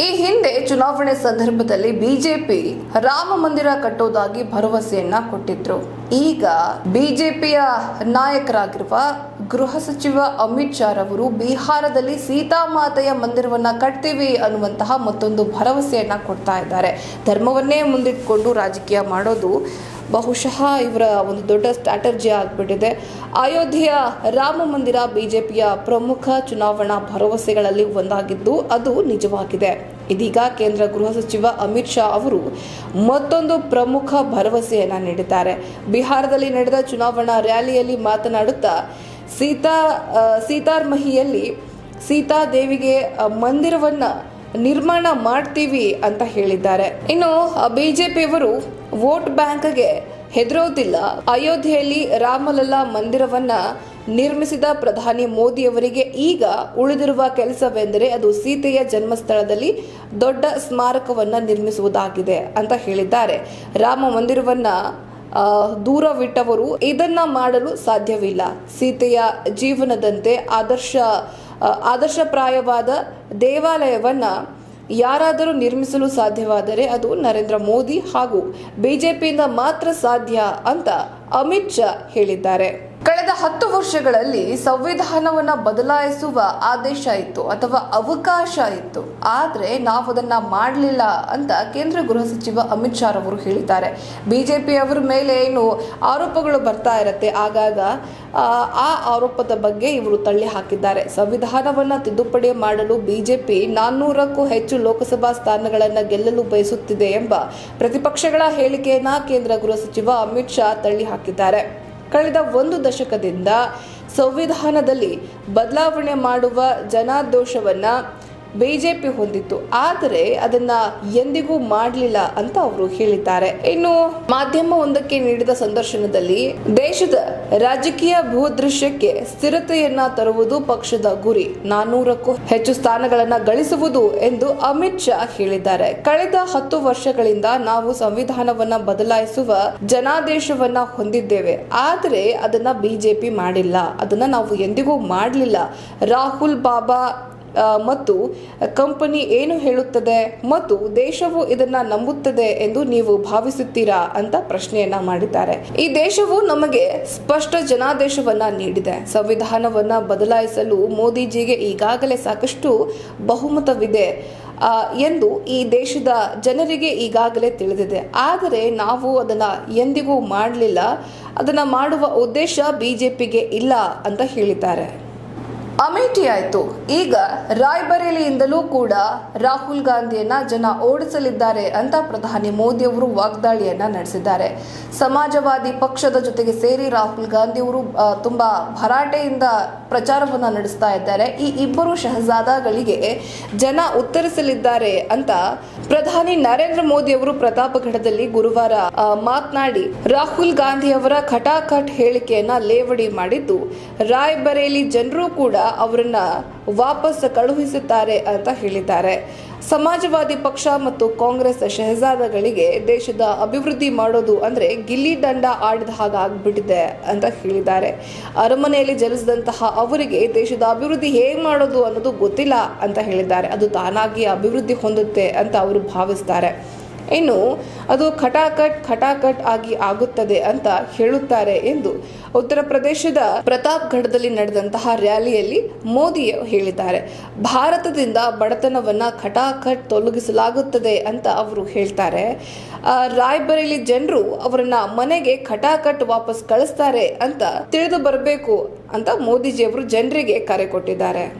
ಈ ಹಿಂದೆ ಚುನಾವಣೆ ಸಂದರ್ಭದಲ್ಲಿ ಬಿಜೆಪಿ ರಾಮ ಮಂದಿರ ಕಟ್ಟೋದಾಗಿ ಭರವಸೆಯನ್ನ ಕೊಟ್ಟಿದ್ರು. ಈಗ ಬಿಜೆಪಿಯ ನಾಯಕರಾಗಿರುವ ಗೃಹ ಸಚಿವ ಅಮಿತ್ ಶಾ ಅವರು ಬಿಹಾರದಲ್ಲಿ ಸೀತಾಮಾತೆಯ ಮಂದಿರವನ್ನ ಕಟ್ತೀವಿ ಅನ್ನುವಂತಹ ಮತ್ತೊಂದು ಭರವಸೆಯನ್ನ ಕೊಡ್ತಾ ಇದ್ದಾರೆ. ಧರ್ಮವನ್ನೇ ಮುಂದಿಟ್ಕೊಂಡು ರಾಜಕೀಯ ಮಾಡೋದು ಬಹುಶಃ ಇವರ ಒಂದು ದೊಡ್ಡ ಸ್ಟ್ರಾಟರ್ಜಿ ಆಗಿಬಿಟ್ಟಿದೆ. ಅಯೋಧ್ಯೆಯ ರಾಮ ಮಂದಿರ ಬಿಜೆಪಿಯ ಪ್ರಮುಖ ಚುನಾವಣಾ ಭರವಸೆಗಳಲ್ಲಿ ಒಂದಾಗಿದ್ದು ಅದು ನಿಜವಾಗಿದೆ. ಇದೀಗ ಕೇಂದ್ರ ಗೃಹ ಸಚಿವ ಅಮಿತ್ ಶಾ ಅವರು ಮತ್ತೊಂದು ಪ್ರಮುಖ ಭರವಸೆಯನ್ನು ನೀಡಿದ್ದಾರೆ. ಬಿಹಾರದಲ್ಲಿ ನಡೆದ ಚುನಾವಣಾ ರ್ಯಾಲಿಯಲ್ಲಿ ಮಾತನಾಡುತ್ತಾ ಸೀತಾ ಸೀತಾರ್ಮಹಿಯಲ್ಲಿ ಸೀತಾದೇವಿಗೆ ಮಂದಿರವನ್ನ ನಿರ್ಮಾಣ ಮಾಡ್ತೀವಿ ಅಂತ ಹೇಳಿದ್ದಾರೆ. ಇನ್ನು ಬಿಜೆಪಿಯವರು ವೋಟ್ ಬ್ಯಾಂಕ್ಗೆ ಹೆದರೋದಿಲ್ಲ. ಅಯೋಧ್ಯೆಯಲ್ಲಿ ರಾಮಲಲ್ಲಾ ಮಂದಿರವನ್ನ ನಿರ್ಮಿಸಿದ ಪ್ರಧಾನಿ ಮೋದಿಯವರಿಗೆ ಈಗ ಉಳಿದಿರುವ ಕೆಲಸವೆಂದರೆ ಅದು ಸೀತೆಯ ಜನ್ಮಸ್ಥಳದಲ್ಲಿ ದೊಡ್ಡ ಸ್ಮಾರಕವನ್ನ ನಿರ್ಮಿಸುವುದಾಗಿದೆ ಅಂತ ಹೇಳಿದ್ದಾರೆ. ರಾಮ ಮಂದಿರವನ್ನ ದೂರವಿಟ್ಟವರು ಇದನ್ನ ಮಾಡಲು ಸಾಧ್ಯವಿಲ್ಲ. ಸೀತೆಯ ಜೀವನದಂತೆ ಆದರ್ಶ ಆದರ್ಶಪ್ರಾಯವಾದ ದೇವಾಲಯವನ್ನು ಯಾರಾದರೂ ನಿರ್ಮಿಸಲು ಸಾಧ್ಯವಾದರೆ ಅದು ನರೇಂದ್ರ ಮೋದಿ ಹಾಗೂ ಬಿಜೆಪಿಯಿಂದ ಮಾತ್ರ ಸಾಧ್ಯ ಅಂತ ಅಮಿತ್ ಶಾ ಹೇಳಿದ್ದಾರೆ. ಹತ್ತು ವರ್ಷಗಳಲ್ಲಿ ಸಂವಿಧಾನವನ್ನ ಬದಲಾಯಿಸುವ ಆದೇಶ ಇತ್ತು ಅಥವಾ ಅವಕಾಶ ಇತ್ತು. ಆದ್ರೆ ನಾವು ಅದನ್ನ ಮಾಡಲಿಲ್ಲ ಅಂತ ಕೇಂದ್ರ ಗೃಹ ಸಚಿವ ಅಮಿತ್ ಶಾ ಅವರು ಹೇಳಿದ್ದಾರೆ. ಬಿಜೆಪಿ ಅವರ ಮೇಲೆ ಏನು ಆರೋಪಗಳು ಬರ್ತಾ ಇರತ್ತೆ ಆಗಾಗ ಆ, ಆರೋಪದ ಬಗ್ಗೆ ಇವರು ತಳ್ಳಿ ಹಾಕಿದ್ದಾರೆ. ಸಂವಿಧಾನವನ್ನ ತಿದ್ದುಪಡಿ ಮಾಡಲು ಬಿಜೆಪಿ ನಾನ್ನೂರಕ್ಕೂ ಹೆಚ್ಚು ಲೋಕಸಭಾ ಸ್ಥಾನಗಳನ್ನು ಗೆಲ್ಲಲು ಬಯಸುತ್ತಿದೆ ಎಂಬ ಪ್ರತಿಪಕ್ಷಗಳ ಹೇಳಿಕೆಯನ್ನ ಕೇಂದ್ರ ಗೃಹ ಸಚಿವ ಅಮಿತ್ ಶಾ ತಳ್ಳಿ ಹಾಕಿದ್ದಾರೆ. ಕಳೆದ ಒಂದು ದಶಕದಿಂದ ಸಂವಿಧಾನದಲ್ಲಿ ಬದಲಾವಣೆ ಮಾಡುವ ಬಿಜೆಪಿ ಹೊಂದಿತ್ತು, ಆದರೆ ಅದನ್ನ ಎಂದಿಗೂ ಮಾಡಲಿಲ್ಲ ಅಂತ ಅವರು ಹೇಳಿದ್ದಾರೆ. ಇನ್ನು ಮಾಧ್ಯಮ ಒಂದಕ್ಕೆ ನೀಡಿದ ಸಂದರ್ಶನದಲ್ಲಿ, ದೇಶದ ರಾಜಕೀಯ ಭೂದೃಶ್ಯಕ್ಕೆ ಸ್ಥಿರತೆಯನ್ನ ತರುವುದು ಪಕ್ಷದ ಗುರಿ. ನಾನೂರಕ್ಕೂ ಹೆಚ್ಚು ಸ್ಥಾನಗಳನ್ನ ಗಳಿಸುವುದು ಎಂದು ಅಮಿತ್ ಶಾ ಹೇಳಿದ್ದಾರೆ. ಕಳೆದ ಹತ್ತು ವರ್ಷಗಳಿಂದ ನಾವು ಸಂವಿಧಾನವನ್ನ ಬದಲಾಯಿಸುವ ಜನಾದೇಶವನ್ನ ಹೊಂದಿದ್ದೇವೆ, ಆದರೆ ಅದನ್ನ ಬಿಜೆಪಿ ಮಾಡಿಲ್ಲ. ಅದನ್ನ ನಾವು ಎಂದಿಗೂ ಮಾಡಲಿಲ್ಲ. ರಾಹುಲ್ ಬಾಬಾ ಮತ್ತು ಕಂಪನಿ ಏನು ಹೇಳುತ್ತದೆ ಮತ್ತು ದೇಶವು ಇದನ್ನ ನಂಬುತ್ತದೆ ಎಂದು ನೀವು ಭಾವಿಸುತ್ತೀರಾ ಅಂತ ಪ್ರಶ್ನೆಯನ್ನ ಮಾಡಿದ್ದಾರೆ. ಈ ದೇಶವು ನಮಗೆ ಸ್ಪಷ್ಟ ಜನಾದೇಶವನ್ನ ನೀಡಿದೆ. ಸಂವಿಧಾನವನ್ನ ಬದಲಾಯಿಸಲು ಮೋದಿಜಿಗೆ ಈಗಾಗಲೇ ಸಾಕಷ್ಟು ಬಹುಮತವಿದೆ ಎಂದು ಈ ದೇಶದ ಜನರಿಗೆ ಈಗಾಗಲೇ ತಿಳಿದಿದೆ. ಆದರೆ ನಾವು ಅದನ್ನ ಎಂದಿಗೂ ಮಾಡಲಿಲ್ಲ. ಅದನ್ನ ಮಾಡುವ ಉದ್ದೇಶ ಬಿಜೆಪಿಗೆ ಇಲ್ಲ ಅಂತ ಹೇಳಿದ್ದಾರೆ. ಅಮೇಠಿ ಆಯಿತು ಈಗ ರಾಯ್ಬರೇಲಿಯಿಂದಲೂ ಕೂಡ ರಾಹುಲ್ ಗಾಂಧಿಯನ್ನ ಜನ ಓಡಿಸಲಿದ್ದಾರೆ ಅಂತ ಪ್ರಧಾನಿ ಮೋದಿ ಅವರು ವಾಗ್ದಾಳಿಯನ್ನ ನಡೆಸಿದ್ದಾರೆ. ಸಮಾಜವಾದಿ ಪಕ್ಷದ ಜೊತೆಗೆ ಸೇರಿ ರಾಹುಲ್ ಗಾಂಧಿ ಅವರು ಆ, ತುಂಬಾ ಭರಾಟೆಯಿಂದ ಪ್ರಚಾರವನ್ನ ನಡೆಸ್ತಾ ಇದ್ದಾರೆ. ಈ ಇಬ್ಬರು ಶಹಜಾದಗಳಿಗೆ ಜನ ಉತ್ತರಿಸಲಿದ್ದಾರೆ ಅಂತ ಪ್ರಧಾನಿ ನರೇಂದ್ರ ಮೋದಿ ಅವರು ಪ್ರತಾಪಗಢದಲ್ಲಿ ಗುರುವಾರ ಮಾತನಾಡಿ ರಾಹುಲ್ ಗಾಂಧಿಯವರ ಖಟಾಖಟ್ ಹೇಳಿಕೆಯನ್ನ ಲೇವಡಿ ಮಾಡಿದ್ದು. ರಾಯ್ಬರೇಲಿ ಜನರು ಕೂಡ ಅವರನ್ನ ವಾಪಸ್ ಕಳುಹಿಸುತ್ತಾರೆ ಅಂತ ಹೇಳಿದ್ದಾರೆ. ಸಮಾಜವಾದಿ ಪಕ್ಷ ಮತ್ತು ಕಾಂಗ್ರೆಸ್ ಶಹಜಾದಗಳಿಗೆ ದೇಶದ ಅಭಿವೃದ್ಧಿ ಮಾಡೋದು ಅಂದ್ರೆ ಗಿಲ್ಲಿ ದಂಡ ಆಡಿದ ಹಾಗೆ ಆಗ್ಬಿಟ್ಟಿದೆ ಅಂತ ಹೇಳಿದ್ದಾರೆ. ಅರಮನೆಯಲ್ಲಿ ಜಲಿಸಿದಂತಹ ಅವರಿಗೆ ದೇಶದ ಅಭಿವೃದ್ಧಿ ಹೇಗೆ ಮಾಡೋದು ಅನ್ನೋದು ಗೊತ್ತಿಲ್ಲ ಅಂತ ಹೇಳಿದ್ದಾರೆ. ಅದು ತಾನಾಗಿ ಅಭಿವೃದ್ಧಿ ಹೊಂದುತ್ತೆ ಅಂತ ಅವರು ಭಾವಿಸ್ತಾರೆ. ಇನ್ನು ಅದು ಖಟಾಕಟ್ ಖಟಾಕಟ್ ಆಗಿ ಆಗುತ್ತದೆ ಅಂತ ಹೇಳುತ್ತಾರೆ ಎಂದು ಉತ್ತರ ಪ್ರದೇಶದ ಪ್ರತಾಪ್ಗಢದಲ್ಲಿ ನಡೆದಂತಹ ರ್ಯಾಲಿಯಲ್ಲಿ ಮೋದಿ ಹೇಳಿದ್ದಾರೆ. ಭಾರತದಿಂದ ಬಡತನವನ್ನ ಖಟಾಖಟ್ ತೊಲಗಿಸಲಾಗುತ್ತದೆ ಅಂತ ಅವರು ಹೇಳ್ತಾರೆ. ರಾಯ್ಬರೇಲಿ ಜನರು ಅವರನ್ನ ಮನೆಗೆ ಖಟಾಖಟ್ ವಾಪಸ್ ಕಳಿಸ್ತಾರೆ ಅಂತ ತಿಳಿದು ಬರಬೇಕು ಅಂತ ಮೋದಿಜಿಯವರು ಜನರಿಗೆ ಕರೆ ಕೊಟ್ಟಿದ್ದಾರೆ.